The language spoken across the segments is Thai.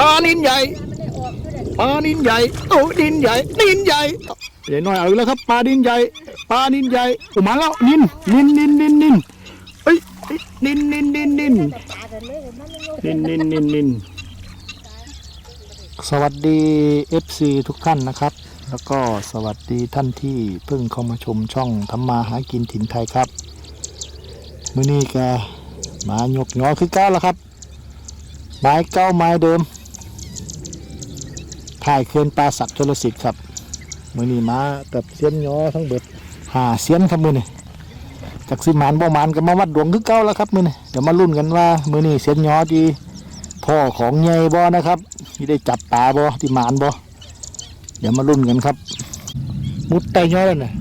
ปลานินใหญ่ปลานินใหญ่โอ้นินใหญ่นินใหญ่ใหญ่หน่อยเอาแล้วครับปลานินใหญ่ปลานินใหญ่โอ้มาแล้วนินนินนินนินนินเอ้ยเอ้นินนินนินนินนินนินนินนินสวัสดี FC ทุกท่านนะครับ แล้วก็สวัสดีท่านที่เพิ่งเข้ามาชมช่องทำมาหากินถิ่นไทยครับมื้อนี้ก็มายกยอคือเก้าแล้วครับไม้เก้าไม้เดิม ถ่ายเคลื่อนปลาสักชลสิทธิ์ครับมือนี้มากับเสียนยอทั้งเบิดหาเสียนครับมือนี้จากสิมานบ่มานก็มาวัดดวงคือเก้าแล้วครับมือนี้เดี๋ยวมาลุ้นกันว่า มือนี้เสียนยอดีพ่อของใหญ่บ่นะครับที่ได้จับปลาบ่ที่มานบ่เดี๋ยวมาลุ้นกันครับ มุดไตยอแล้วน่ะ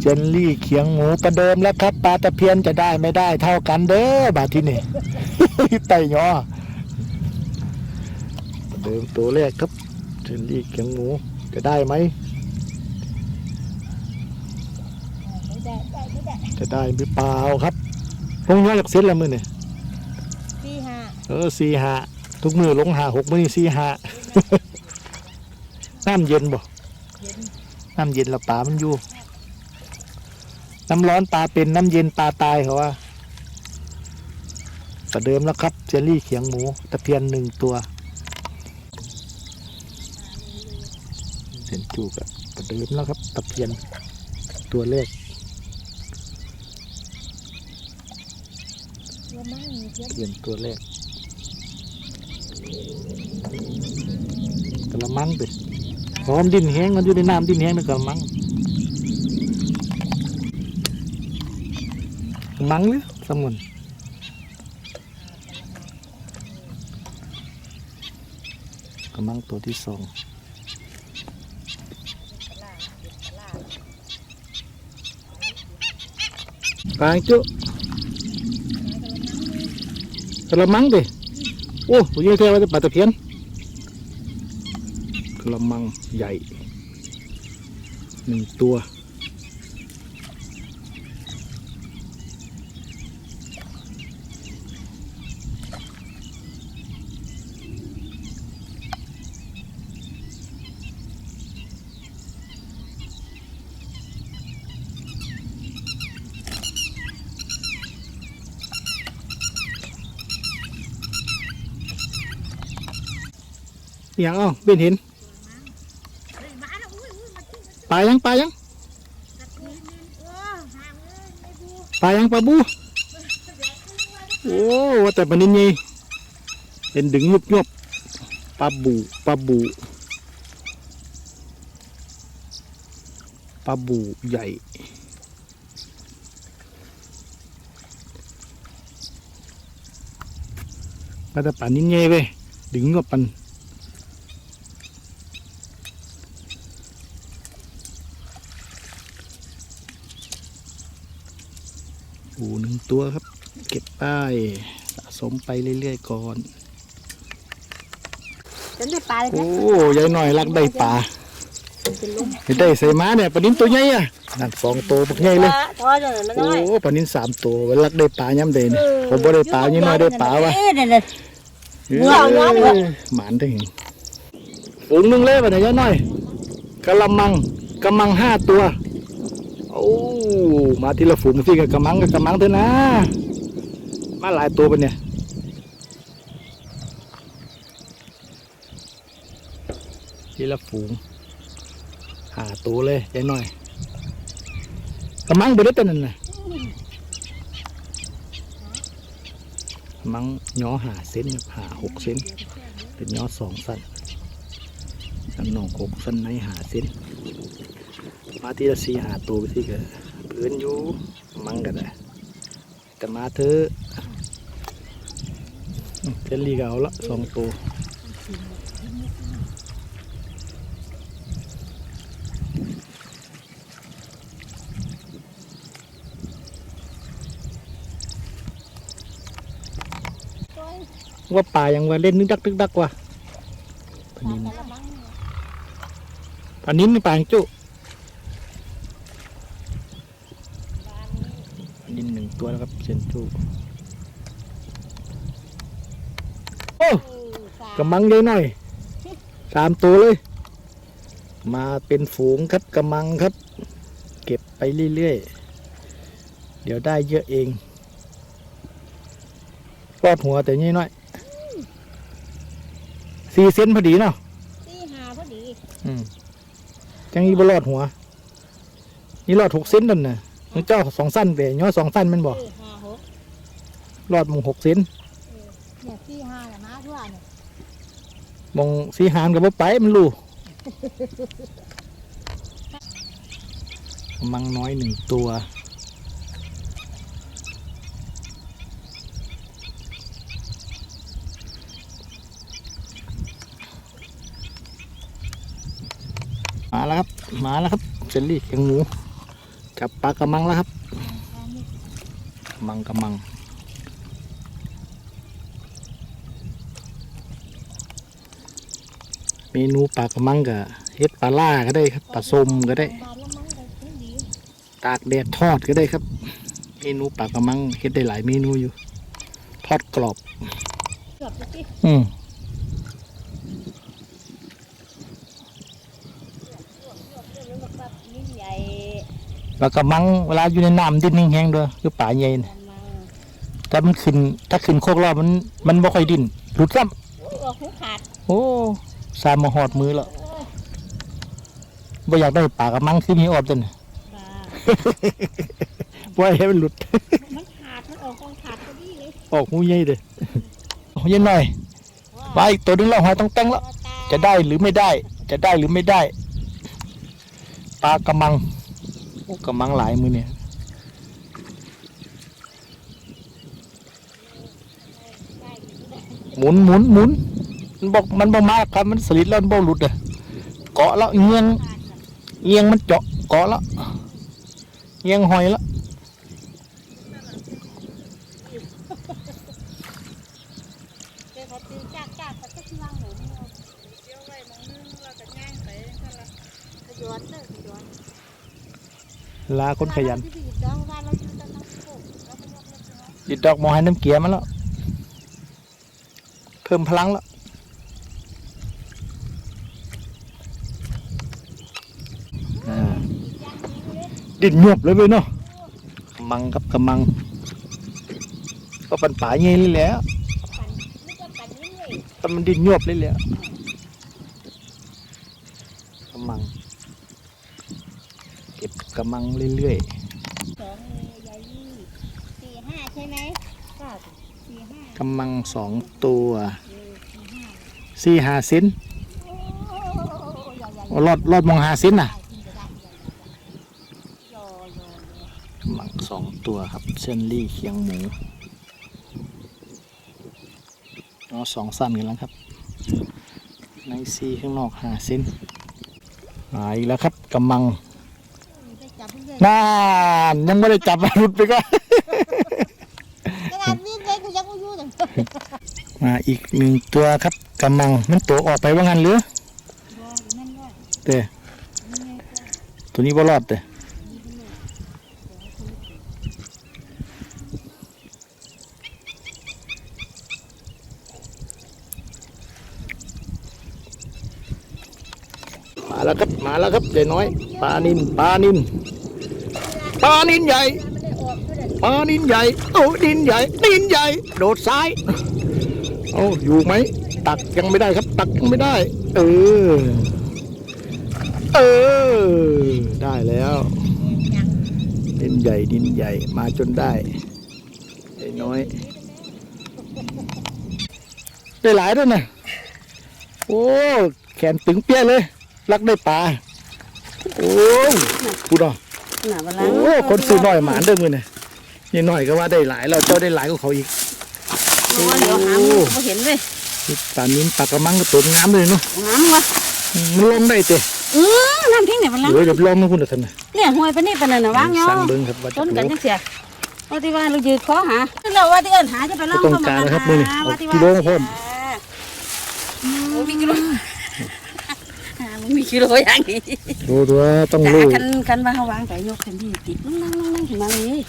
เจนลี่เขียงหมูประเดิมแล้วครับปลาตะเพียนจะได้ไม่ได้เท่ากันเด้อบาทที่นี่ไตยอเดิมตัวแรกครับ เจนลี่เขียงหมูจะได้ไหมจะได้หรือเปล่าครับลงยอจากเส้นละมือเนี่ยสี่ห้าเออสี่หาทุกมือลงหาหกมือนี่สี่หา น้ำเย็นบ่น้ำเย็นและปลามันอยู่ น้ำร้อนปลาเป็นน้ำเย็นปลาตายเขาว่าประเดิมแล้วครับเจลลี่เขียงหมูตะเพียนหนึ่งตัว เซนจูกับประเดิมแล้วครับตะเพียนตัวแรกว่ามั่งมีเพื่อนเพียนตัวแรกกระมังไปหอมดินแห้งมันอยู่ในน้ำดินแห้งในกระมังกระมังหรือสมุนกระมังตัวที่สอง ปลาจุกระมังดิโอ้ผมยังเท่ว่าจะปลาตะเพียนกระมังใหญ่หนึ่งตัว อย่างอ้าวเป็นเห็นปลายังปลายังปลายังปลาบูโอ้ว่าแต่ปลานินไงเป็นดึงยุบยุบปลาบูปลาบูปลาบูใหญ่ว่าแต่ปลานินไงเว้ยดึงยุบปัน ปูหนึ่งตัวครับ เก็บป้ายสะสมไปเรื่อยๆก่อนฉันได้ปลาเลยโอ้ยายหน่อยรักได้ปลาเป็นลมเห็นได้ใส่ม้าเนี่ยปลานินตัวใหญ่อะนั่นสองตัวบักใหญ่เลยทอดเลยมันโอ้น้อยปลานินสามตัวเวลารักได้ปลาย้ำเด่นผมบ่ได้ปลายี่น้อยได้ปลาวะเอ๊ะเนี่ยเนี่ยเอ้ยว้าวว้าวว้าวหมานได้เห็นฝูงหนึ่งเลยปะเนี่ยยายหน่อยกะละมังกะมังห้าตัวโอ้มาทีละฝูงสิกับกะมังกับกะมังเถอะนะ มาหลายตัวปะเนี่ยทีละฝูงหาตัวเลยยายหน่อยกระมังไปได้ตัวนั้นนะกระมังย่อหาเส้นหาหกเส้น เป็นย่อสองสั้นสั้นนอกหกสั้นในหาเส้น มาทีละสี่หาตัวไปที่กันพื้นอยู่กระมังกันเลยแต่มาเถอะ เจลลี่ก็เอาละสองตัวว่าป่ายังว่าเล่นนึกดักนึกดักว่ะปลานินปลานินนี่ปลาอย่างจุปลานินหนึ่งตัวแล้วครับเซนจุ โอ้สากำมังเยอะหน่อยสามตัวเลย มาเป็นฝูงครับกำมังครับ เก็บไปเรื่อยๆ เดี๋ยวได้เยอะเองรอดหัวแต่นี่น้อยสี่เซนพอดีเนาะสี่ห้าพอดีอืมจังนี้บ่รอดหัว นี่รอดหกเซนนั่นน่ะมันเจ้าสองสั้นไปย่อสองสั้นแมันบอกสี่ห้าหกรอดหมงหกเซนเนี่ยสี่ห้าแหละมาทั่วเนี่ย มองสีหานกับบ่ไปมันรู้มังน้อยหนึ่งตัว มาแล้วครับ มาแล้วครับเจลลี่แข็งหมูจับปลากระมังแล้วครับ มังกระมัง เมนูปลากระมังกับเฮ็ดปลาล่าก็ได้ครับปลาส้มก็ได้บาทละมั้งก็ถึงดีตากแดดทอดก็ได้ครับ เมนูปลากระมังเฮ็ดได้หลายเมนูอยู่ ทอดกรอบเกือบจะสิอืมแล้วมันแบบนี่ใหญ่ปลากระมังเวลาอยู่ในน้ำดิ้นแห้งๆด้วยคือปลาใหญ่น่ะมันมาแต่มันขึ้นถ้าขึ้นโคกรอบมันมันบ่ค่อยดิ้นหลุดซ้โอ้ยออกหูขาดำโอ้ สามมาหอดมือแล้วโอ้ยบ่อยากได้ปลากระมังคือมีออบจังบ้าบ่ให้มันหลุด มันขาดมันออกกองขาดพอดีเลยออกหูใหญ่เด้อโอ้ยหน่อยปลาอีกตัวนึงแล้วหอยต้องแต่งแล้วจะได้หรือไม่ได้ จะได้หรือไม่ได้ปลากระมังโอ้กระมังหลายมือเนี่ยหมุนหมุนหมุน มันบอกมันบ่มากครับมันสลิดแล้วมันบ่หลุดเลยเกาะแล้วเงียงเงียงมันเจาะเกาะแล้วเงียงหอยแล้วลาคนขยันจิตดอกมอให้น้ำเกียมันแล้วเพิ่มพลังแล้วอ่า อีกอย่างหนึงเลย ดินหยวบเลยเว้ยเนาะกำมังครับกำมัง ก็ปันป่าเงี้ยเลยแหล้วปั่นนี่ก็ปั่นนี่เลยแต่มันดินหยวบเลยแหล้วกำมัง เก็บกำมังเรื่อยสองเลยใหญ่ยี่สี่ห้าใช่ไหมก็สี่ห้าๆกำมังสองตัวเออสี่ห้าสี่หาเซนโอ้ใหญ่ใหญ่โอ้รอดรอดมองหาเซนน่ะ ได้กินก็ได้ใหญ่ใหญ่ใหญ่ยอยอย กำมังสอง ตัวครับ เส้นลี่เคียงหมูเอาสองสั้นกันแล้วครับ ในซีข้างนอกหาเซนมาอีกแล้วครับกำมังได้จับเพื่อนน่านยังไม่ได้จับหลุดไปก็ขนาดนี้เลยกูยังไม่รู้เลยมาอีกหนึ่งตัวครับกำมังมันตัวออกไปว่างั้นหรือรออยู่นั่นด้วยเต้นี่ไงก็ตัวนี้บ่รอดเต้มาแล้วครับ มาแล้วครับเจ๊น้อยปลานินปลานินปลานินใหญ่ปลานินใหญ่โอ้ดินใหญ่ดินใหญ่ โดดซ้ายเอาอยู่ไหมตักยังไม่ได้ครับ ตักยังไม่ได้ เออ เออ ได้แล้วดินใหญ่ดินใหญ่มาจนได้ไอ้น้อย ได้หลายด้วยนะโอ้แขนตึงเปี้ยเลย รักได้ปลาโอ้ยพูดอะหนาเวลาโอ้คนซื้อน้อยหมานเด้อมือเนี่ยนี่น้อยก็ว่าได้หลายเราเจ้าได้หลายกว่าเขาอีกเดี๋ยวหาโอ้ไม่เห็นเลยนี่ปลานิ้นปลากระมังก็ตัวงามเลยเนาะงามวะอืมมันลงได้เตะเออน้ำทิ้งเนี่ยมันล้างเดี๋ยวเดี๋ยวลองนะคุณเดี๋ยวท่านนะเนี่ยห้วยไปนี่ปะนั่นน่ะวางเนาะสั่งเบิ้งครับว่าจะต้นกันรู้จังเสียว่าที่ว่าเรายืดคอหาเราว่าที่เอิ้นหาจะไปลองไม่ต้องการนะครับมื้อนี้เอาว่าที่กิโลมาเพิ่ม โอ้มีกิโลหา มึงมีกิโลอย่างนี้ดูตัวต้องแต่รู้คันคันว่าเขาวางไปยกคันที่ติดนั่งนั่งนั่งนั่งขึ้นมาเลย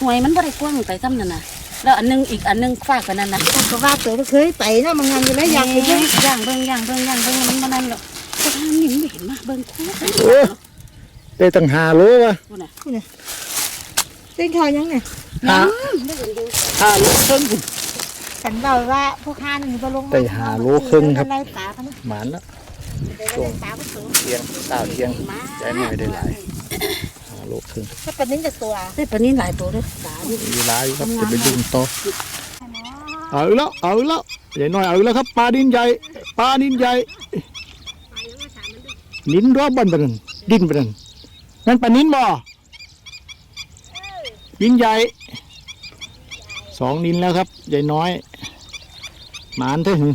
หวยมันบ่ได้กว้างไปซ้ำนั่นน่ะแล้วอันนึงอีกอันนึงฝากกันนั่นนะก็ว่าตัวเคยไปเนาะมันงานอยู่แล้วอยากไปเบิ่งย่างเบิ่งย่างเบิ่งย่างเบิ่งมันมันนั่นหรอกแต่ทางนี้ไม่เห็นมาเบิ่งคู่กันโอ้ได้ตั้งหาโลวะพูดน่ะเส้นข่าวยังไงหาหาโลครึ่งฉันบอกว่าพวกข้านี่บ่ลงไปหาโลครึ่งครับอะไรตาเขานะหมานแล้ว ช่วงตาเขาสูงเที่ยงเช้าเที่ยงใจหน่อยได้หลายหาโลครึ่งถ้าเป็นนิ้นจะตัวได้ปานนี้หลายตัวเด้อตานี่มีหลายอยู่ครับจะไปดึงต่อเอาอีกแล้วเอาอีกแล้วใหญ่หน่อยเอาอีกแล้วครับปลาดินใหญ่ปลาดินใหญ่นินรอบบันบันนดินบันนนนั่นปลานินบ่ดินใหญ่สองนินแล้วครับใหญ่น้อยหมานเถอะหึ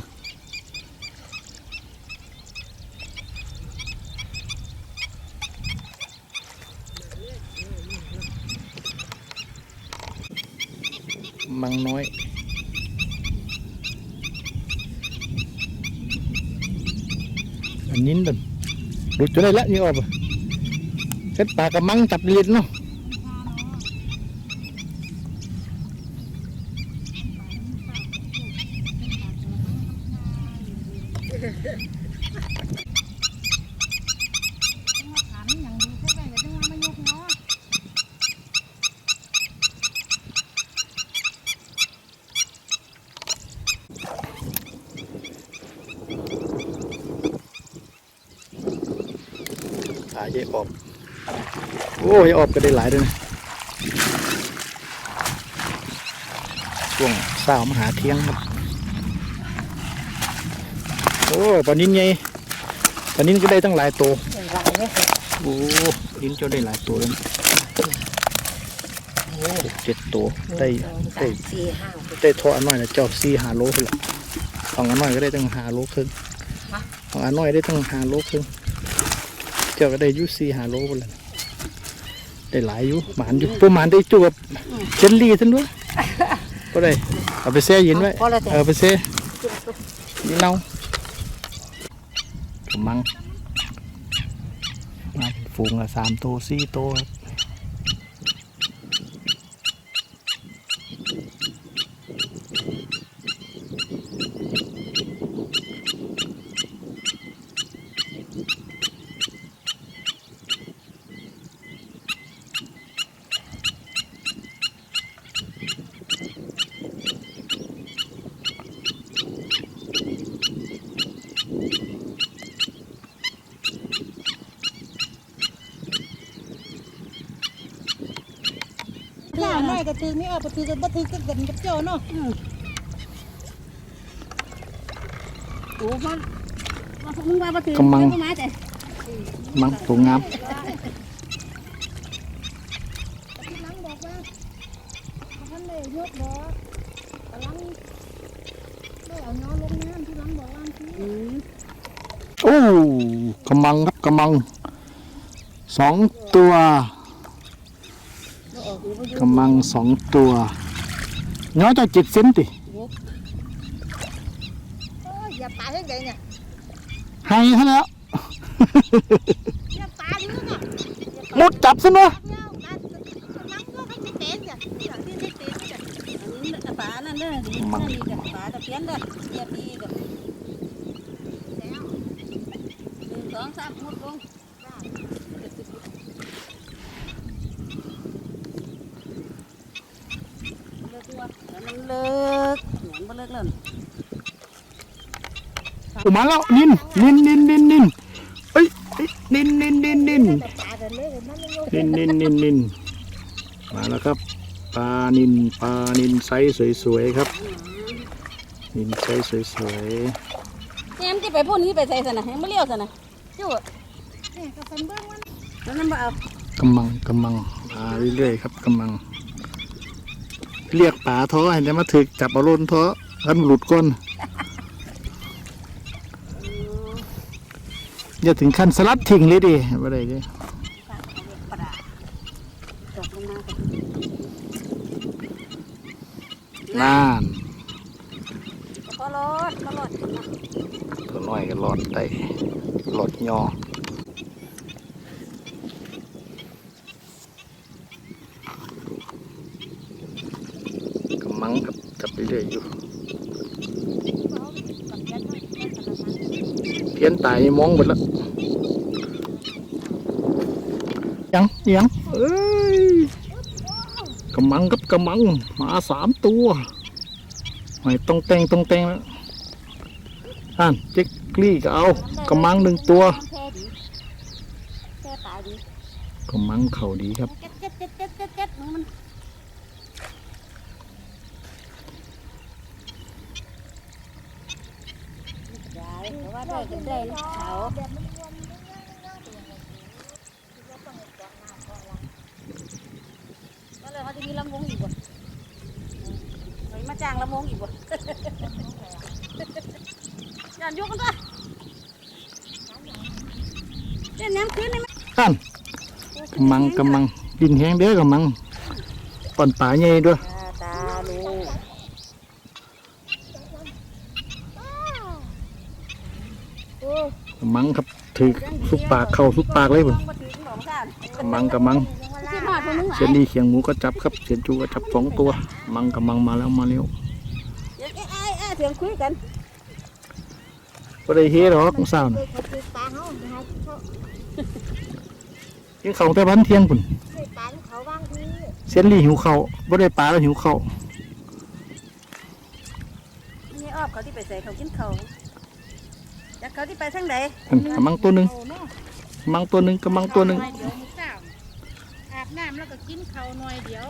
มังน้อย อันนี้แบบหลุดจนได้ละนี่ออกเซ็ตปลากระมังจับเลียนเนาะายายออบโอ้ยายออบก็ได้หลายด้วยนะช่วงเศร้ามหาเที่ยงครับโอ้ปลานินไงปลานินก็ได้ตั้งหลายตัวหลายเลยโอ้ลิ้นจ้าได้หลายตัวเลยเจ็ดตัวได้ได้ได้ทออันน้อยนะเจ้าสี่หาโลไปละของอันน้อยก็ได้ตั้งหาโลครึ่งของอันน้อยได้ตั้งหาโลครึ่ง จ้าก็ได้อยุสี่หาโลไปละได้หลายอยู่หมานอยู่ตัวหมานได้จวบเชนลี่ท่านด้วยก็ได้เอาไปแช่เย็นไว้พอแล้วแต่เอาไปแช่ยีเน่ากำมังมาเป็นฝูงละสามตัวสี่ตัว ถือนี่เอาไปถือกันบ่ถือกันกันกับเจ้าเนาะโอ้มันมาพวกมึงว่าบ่ถือกำมัง มาแต่ มังตัวงามที่หลังบอกว่าท่านเลยยกบ่กำลังได้เอาย้อนลงน้ำที่หลังบอกว่าที่อืมโอ้กำมังครับกำมังสองตัวบ่ออ กหรือบ่อยู่กำมังสองตัวน้อยจะเจ็ดเซนติโอ้ยอย่าตายให้ไงเนี่ยให้ซะแล้วอย่าตายนี่น่ะมุดจับซะเนอะแล้วกันกำลังก็ให้เต้นจ้ะอย่างที่ได้เต้นจ้ะอันนี้ปลานั่นเด้อดีนั่นนี่จ้ะปลาตะเพียนเด้อเหยียบดีเด้อแล้วหนึ่งสองสามมุดลงเลิกตัวแล้วมันเลิกเหมือนบ่เลิกแล้วนี่ ออกมาแล้วนินนินนินนินนินเอ้ยเอ้ยนินนินนินนินแต่ตาเดินเลยมันไม่ลงนินนินนินนินมาแล้วครับปลานินปลานินไซส์สวยๆครับ นินไซส์สวยแหมจะไปพูดนี้ไปใส่สนะให้มันเลี้ยวสนะจู่เนี่ยกับฟันเบิ้งมันแล้วนั่นบ่เอาๆกำมังกำมังมาเรื่อยๆครับกำมัง เรียกป่าท้อเห็นไหมมาถึกจับเอาโลนท้อท่านหลุดก้น อย่าถึงขั้นสลัดทิ้งเลยดิอะได้เลยน่านก็รอดก็รอดตัวน้อยก็รอดได้รอดยอมั้งกับกับเรื่อยู่เพี้ยนตายมองหมดแล้ว ยังยังเอ้ยกำมังกับกำมังหมาสามตัวไม่ต้องแต่งต้องแต่งแล้วอ่านเจ๊กกลี่ก็เอากำมังหนึ่งตัวแค่ดีแค่ตายดีกำมังเข่าดีครับเจ็ดเจ็ดเจ็ดเจ็ดเจ็ดเจ็ดมันได้เพราะว่าได้กันได้ลูกเขา แบบมันรวมมันง่ายๆๆตัวอย่างนี้คือว่าต้องจับน้ำก่อนละ ก็ เลยเขาจะมีลำวงอีกบ่เฮ้ยมาจ้างลำวงอีกบ่อย่ายกกันด้วยเล่นน้ำขึ้นนี่ไหมอ่านกำมังกำมังกินแห้งเด้อกำมังป่อนป่าใหญ่ด้วยตาลูกโอ้กำมังครับถือสุกปากเข่าสุกปากเลยผมกำมังกำมัง เสียนดีเขียงหมูก็จับครับเสียนจูก็จับสองตัว มังกำมังมาแล้วมาเร็วเอ้ยเอ้ยเอ้ยเสียงคุยกันก็ได้เฮหรอกสาวเคน่ะยเขาคือปลาเขาหาเขากินข้าวแต่วันเที่ยงปุ่นเคยปลาเขาบางทีเสียนลีหิวข้าวบ่ได้ปลาแล้วหิวข้าวนี่ออบเขาที่ไปใส่เขากินเขาจากเขาที่ไปทางไหนอันกำมังตัวหนึ่งโอ้เนาะกำมังตัวหนึ่งกำมังตัวหนึ่ง น้ำแล้วก็กินเข่าหน่อยเดียว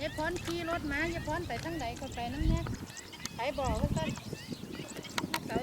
ยายพรขี่รถมายายพรไปทั้งไหนก็ไปนั่นแน่ไปบอกว่าก็